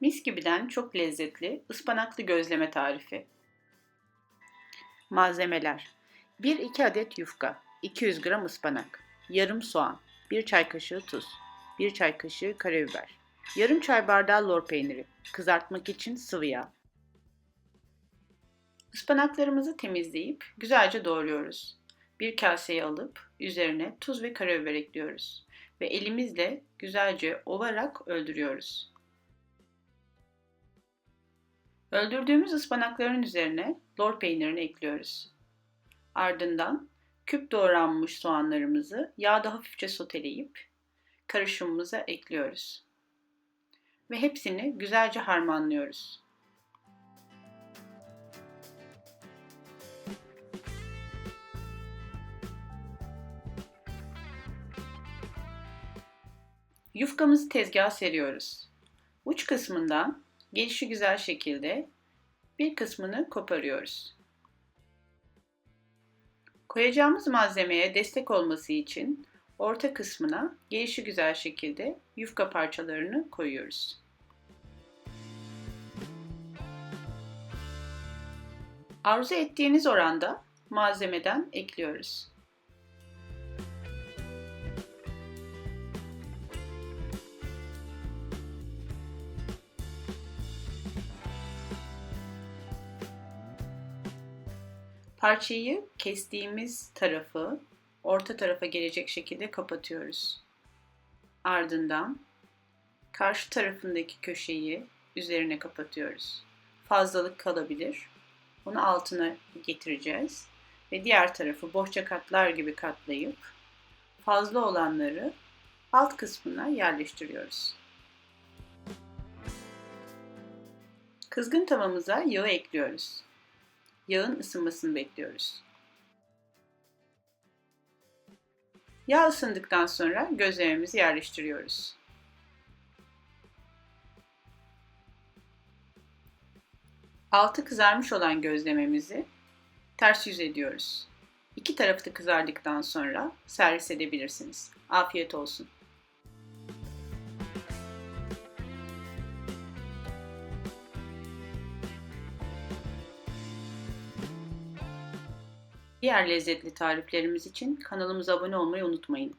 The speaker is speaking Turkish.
Mis gibiden çok lezzetli ıspanaklı gözleme tarifi. Malzemeler 1-2 adet yufka, 200 gram ıspanak, yarım soğan, 1 çay kaşığı tuz, 1 çay kaşığı karabiber, yarım çay bardağı lor peyniri, kızartmak için sıvı yağ. Ispanaklarımızı temizleyip güzelce doğruyoruz. Bir kaseye alıp üzerine tuz ve karabiber ekliyoruz ve elimizle güzelce ovarak öldürüyoruz. Öldürdüğümüz ıspanakların üzerine lor peynirini ekliyoruz. Ardından küp doğranmış soğanlarımızı yağda hafifçe soteleyip karışımımıza ekliyoruz. Ve hepsini güzelce harmanlıyoruz. Yufkamızı tezgaha seriyoruz. Uç kısmından gelişi güzel şekilde bir kısmını koparıyoruz. Koyacağımız malzemeye destek olması için orta kısmına gelişi güzel şekilde yufka parçalarını koyuyoruz. Arzu ettiğiniz oranda malzemeden ekliyoruz. Parçayı kestiğimiz tarafı orta tarafa gelecek şekilde kapatıyoruz. Ardından karşı tarafındaki köşeyi üzerine kapatıyoruz. Fazlalık kalabilir. Onu altına getireceğiz ve diğer tarafı bohça katlar gibi katlayıp fazla olanları alt kısmına yerleştiriyoruz. Kızgın tavamıza yağı ekliyoruz. Yağın ısınmasını bekliyoruz. Yağ ısındıktan sonra gözlememizi yerleştiriyoruz. Altı kızarmış olan gözlememizi ters yüz ediyoruz. İki tarafı da kızardıktan sonra servis edebilirsiniz. Afiyet olsun. Diğer lezzetli tariflerimiz için kanalımıza abone olmayı unutmayın.